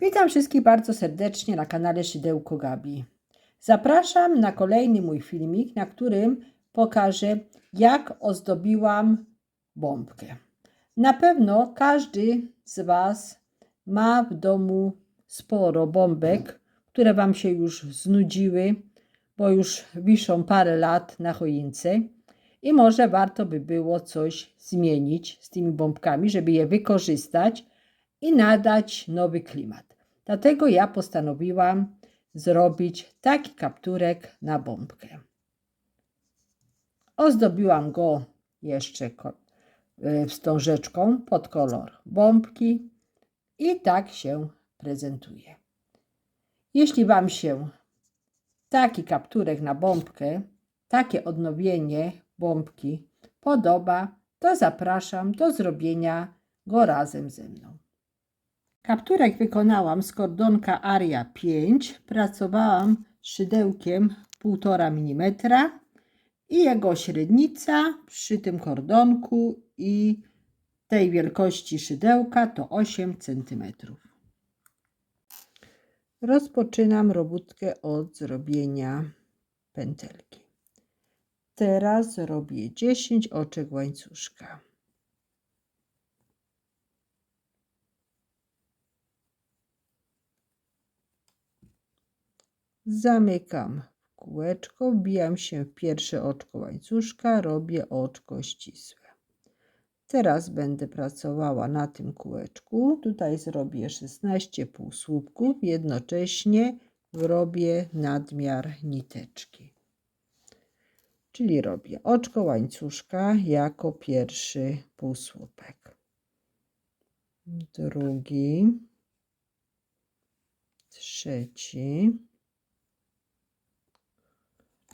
Witam wszystkich bardzo serdecznie na kanale Szydełko Gabi. Zapraszam na kolejny mój filmik, na którym pokażę, jak ozdobiłam bombkę. Na pewno każdy z Was ma w domu sporo bombek, które Wam się już znudziły, bo już wiszą parę lat na choince i może warto by było coś zmienić z tymi bombkami, żeby je wykorzystać i nadać nowy klimat. Dlatego ja postanowiłam zrobić taki kapturek na bombkę. Ozdobiłam go jeszcze ko- e, wstążeczką pod kolor bombki i tak się prezentuje. Jeśli Wam się taki kapturek na bombkę, takie odnowienie bombki podoba, to zapraszam do zrobienia go razem ze mną. Kapturek wykonałam z kordonka Aria 5. Pracowałam szydełkiem 1,5 mm i jego średnica przy tym kordonku i tej wielkości szydełka to 8 cm. Rozpoczynam robótkę od zrobienia pętelki. Teraz robię 10 oczek łańcuszka. Zamykam kółeczko, wbijam się w pierwsze oczko łańcuszka, robię oczko ścisłe. Teraz będę pracowała na tym kółeczku. Tutaj zrobię 16 półsłupków, jednocześnie robię nadmiar niteczki. Czyli robię oczko łańcuszka jako pierwszy półsłupek. Drugi, trzeci,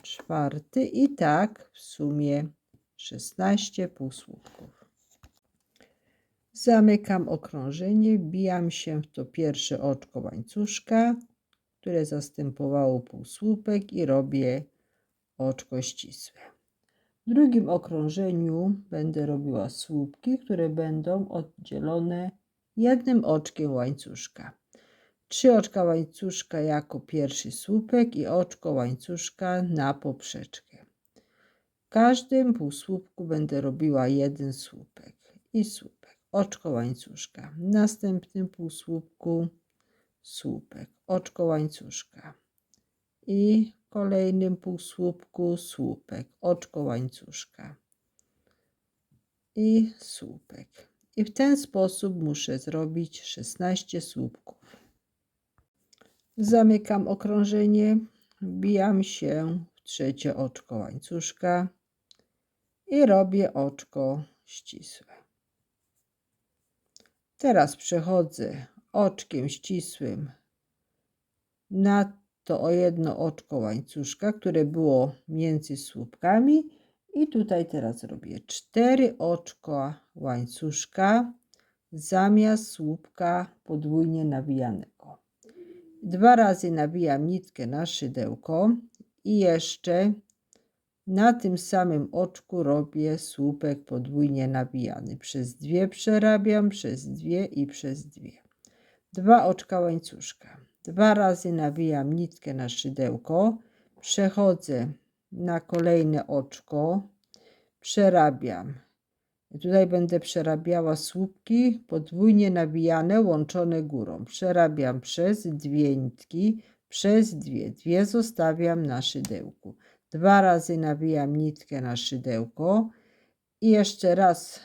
czwarty i tak w sumie 16 półsłupków. Zamykam okrążenie, wbijam się w to pierwsze oczko łańcuszka, które zastępowało półsłupek i robię oczko ścisłe. W drugim okrążeniu będę robiła słupki, które będą oddzielone jednym oczkiem łańcuszka. Trzy oczka łańcuszka jako pierwszy słupek i oczko łańcuszka na poprzeczkę. W każdym półsłupku będę robiła jeden słupek i słupek, oczko łańcuszka. W następnym półsłupku słupek, oczko łańcuszka. I w kolejnym półsłupku słupek, oczko łańcuszka. I słupek. I w ten sposób muszę zrobić 16 słupków. Zamykam okrążenie, wbijam się w trzecie oczko łańcuszka i robię oczko ścisłe. Teraz przechodzę oczkiem ścisłym na to o jedno oczko łańcuszka, które było między słupkami i tutaj teraz robię cztery oczka łańcuszka zamiast słupka podwójnie nawijanego. Dwa razy nawijam nitkę na szydełko i jeszcze na tym samym oczku robię słupek podwójnie nawijany. Przez dwie przerabiam, przez dwie i przez dwie. Dwa oczka łańcuszka. Dwa razy nawijam nitkę na szydełko, przechodzę na kolejne oczko, przerabiam. Tutaj będę przerabiała słupki podwójnie nawijane, łączone górą. Przerabiam przez dwie nitki, przez dwie. Dwie zostawiam na szydełku. Dwa razy nawijam nitkę na szydełko i jeszcze raz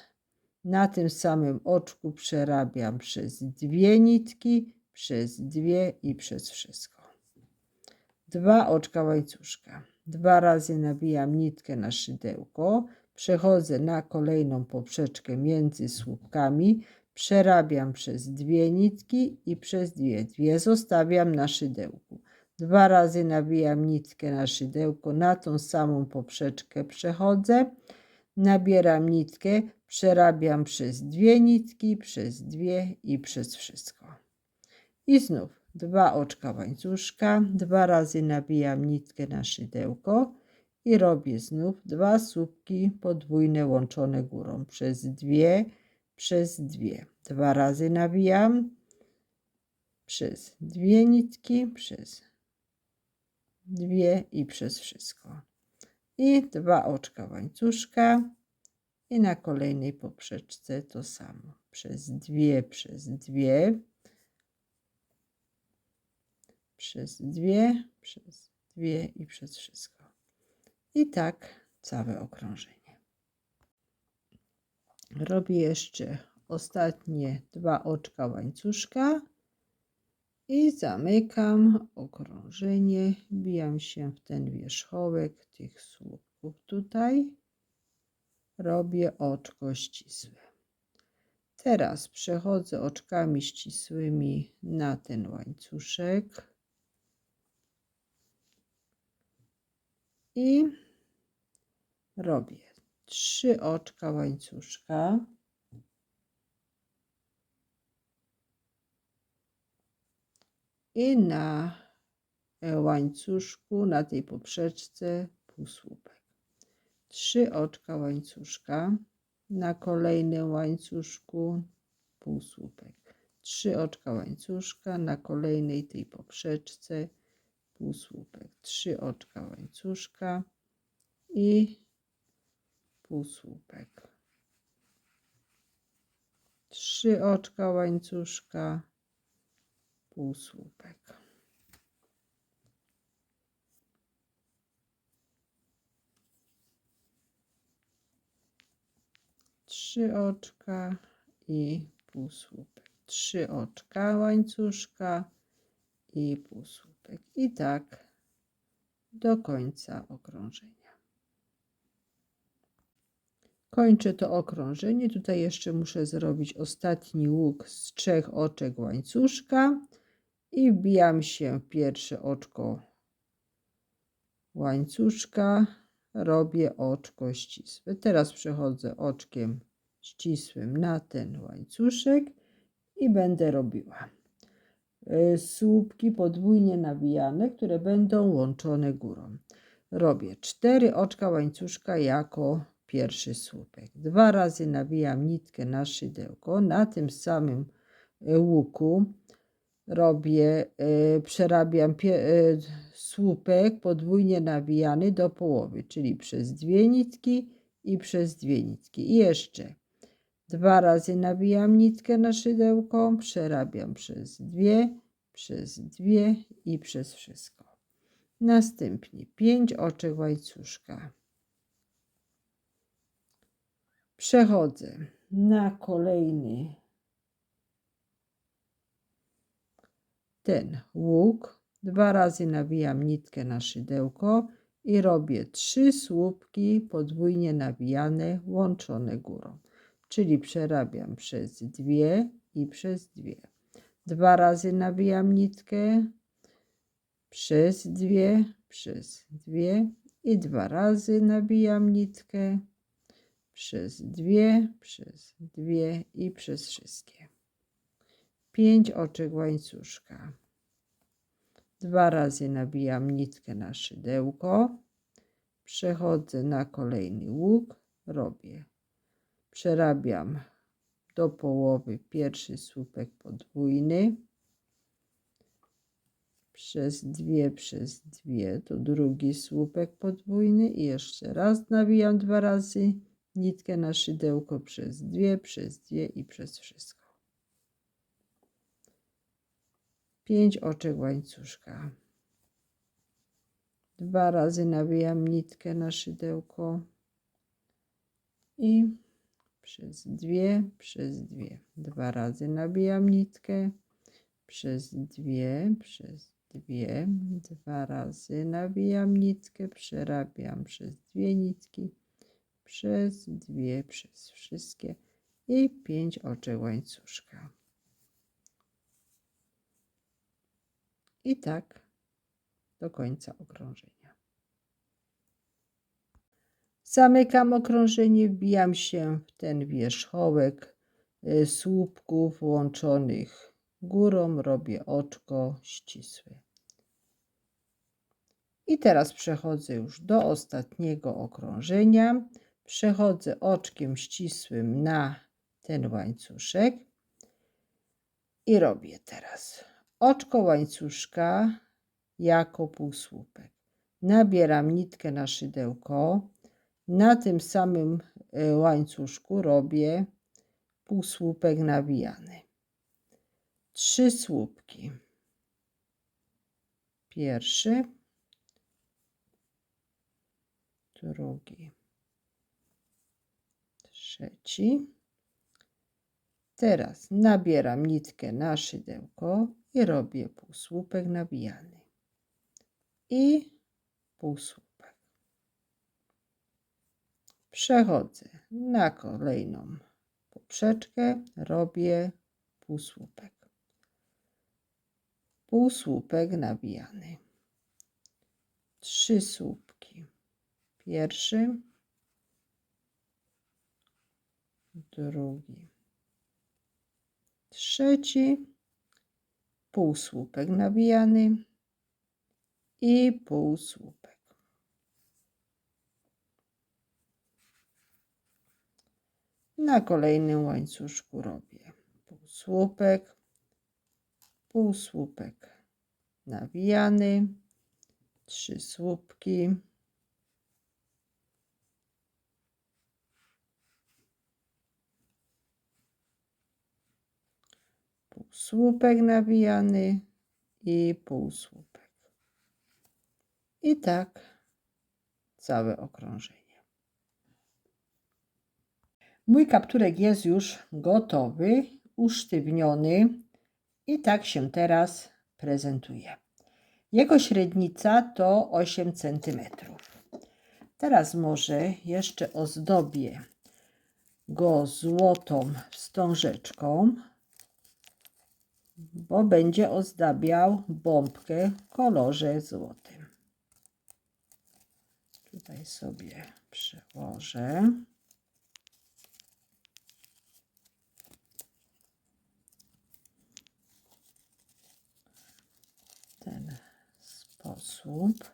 na tym samym oczku przerabiam przez dwie nitki, przez dwie i przez wszystko. Dwa oczka łańcuszka. Dwa razy nawijam nitkę na szydełko, przechodzę na kolejną poprzeczkę między słupkami, przerabiam przez dwie nitki i przez dwie. Dwie zostawiam na szydełku. Dwa razy nawijam nitkę na szydełko, na tą samą poprzeczkę przechodzę, nabieram nitkę, przerabiam przez dwie nitki, przez dwie i przez wszystko. I znów dwa oczka łańcuszka, dwa razy nawijam nitkę na szydełko i robię znów dwa słupki podwójne łączone górą przez dwie, przez dwie. Dwa razy nawijam, przez dwie nitki, przez dwie i przez wszystko. I dwa oczka łańcuszka i na kolejnej poprzeczce to samo. Przez dwie, przez dwie, przez dwie, przez dwie i przez wszystko. I tak całe okrążenie. Robię jeszcze ostatnie dwa oczka łańcuszka i zamykam okrążenie. Bijam się w ten wierzchołek tych słupków tutaj. Robię oczko ścisłe. Teraz przechodzę oczkami ścisłymi na ten łańcuszek. I robię trzy oczka łańcuszka. I na łańcuszku, na tej poprzeczce półsłupek. Trzy oczka łańcuszka. Na kolejnym łańcuszku półsłupek. Trzy oczka łańcuszka. Na kolejnej tej poprzeczce półsłupek. Trzy oczka łańcuszka i półsłupek. Trzy oczka łańcuszka, półsłupek. Trzy oczka i półsłupek. Trzy oczka łańcuszka i półsłupek. I tak do końca okrążenia. Kończę to okrążenie. Tutaj jeszcze muszę zrobić ostatni łuk z trzech oczek łańcuszka i wbijam się w pierwsze oczko łańcuszka. Robię oczko ścisłe. Teraz przechodzę oczkiem ścisłym na ten łańcuszek i będę robiła słupki podwójnie nawijane, które będą łączone górą. Robię cztery oczka łańcuszka jako pierwszy słupek. Dwa razy nawijam nitkę na szydełko. Na tym samym e, łuku robię, e, przerabiam e, słupek podwójnie nawijany do połowy, czyli przez dwie nitki i przez dwie nitki. I jeszcze dwa razy nawijam nitkę na szydełko, przerabiam przez dwie, przez dwie i przez wszystko. Następnie pięć oczek łańcuszka Przechodzę na kolejny ten łuk. Dwa razy nawijam nitkę na szydełko i robię trzy słupki podwójnie nawijane, łączone górą. Czyli przerabiam przez dwie i przez dwie. Dwa razy nawijam nitkę przez dwie, przez dwie i dwa razy nabijam nitkę przez dwie, przez dwie i przez wszystkie. Pięć oczek łańcuszka. Dwa razy nabijam nitkę na szydełko. Przechodzę na kolejny łuk. Robię. Przerabiam do połowy pierwszy słupek podwójny. Przez dwie, przez dwie to drugi słupek podwójny i jeszcze raz nawijam dwa razy nitkę na szydełko przez dwie, przez dwie i przez wszystko. Pięć oczek łańcuszka. Dwa razy nawijam nitkę na szydełko i przez dwie, przez dwie. Dwa razy nabijam nitkę przez dwie, przez dwie. Dwa razy nawijam nitkę, przerabiam przez dwie nitki przez dwie, przez wszystkie i pięć oczek łańcuszka. I tak do końca okrążenia. Zamykam okrążenie, wbijam się w ten wierzchołek y, słupków łączonych górą, robię oczko ścisłe. I teraz przechodzę już do ostatniego okrążenia przechodzę oczkiem ścisłym na ten łańcuszek i robię teraz oczko łańcuszka jako półsłupek. Nabieram nitkę na szydełko. Na tym samym e, łańcuszku robię półsłupek nawijany. Trzy słupki. Pierwszy, drugi, trzeci. Teraz nabieram nitkę na szydełko i robię półsłupek nawijany. I półsłupek. Przechodzę na kolejną poprzeczkę, robię półsłupek. Półsłupek nawijany. Trzy słupki. Pierwszy, drugi, trzeci, półsłupek nawijany i półsłupek. Na kolejnym łańcuszku robię półsłupek, półsłupek nawijany, trzy słupki. Półsłupek nawijany i półsłupek. I tak całe okrążenie. Mój kapturek jest już gotowy, usztywniony i tak się teraz prezentuje. Jego średnica to 8 cm. Teraz może jeszcze ozdobię go złotą wstążeczką, bo będzie ozdabiał bombkę w kolorze złotym. Tutaj sobie przełożę. ten sposób.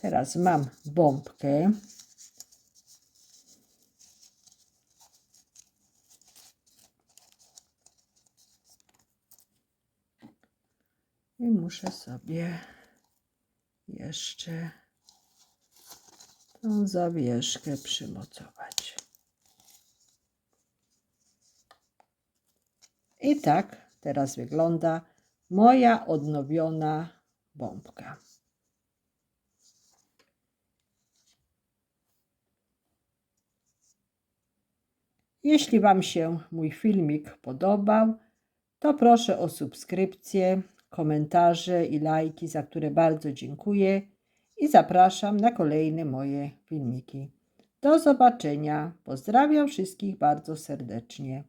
Teraz mam bombkę. I muszę sobie jeszcze tą zawieszkę przymocować. I tak teraz wygląda moja odnowiona bombka. Jeśli Wam się mój filmik podobał, to proszę o subskrypcję, komentarze i lajki, za które bardzo dziękuję i zapraszam na kolejne moje filmiki. Do zobaczenia. Pozdrawiam wszystkich bardzo serdecznie.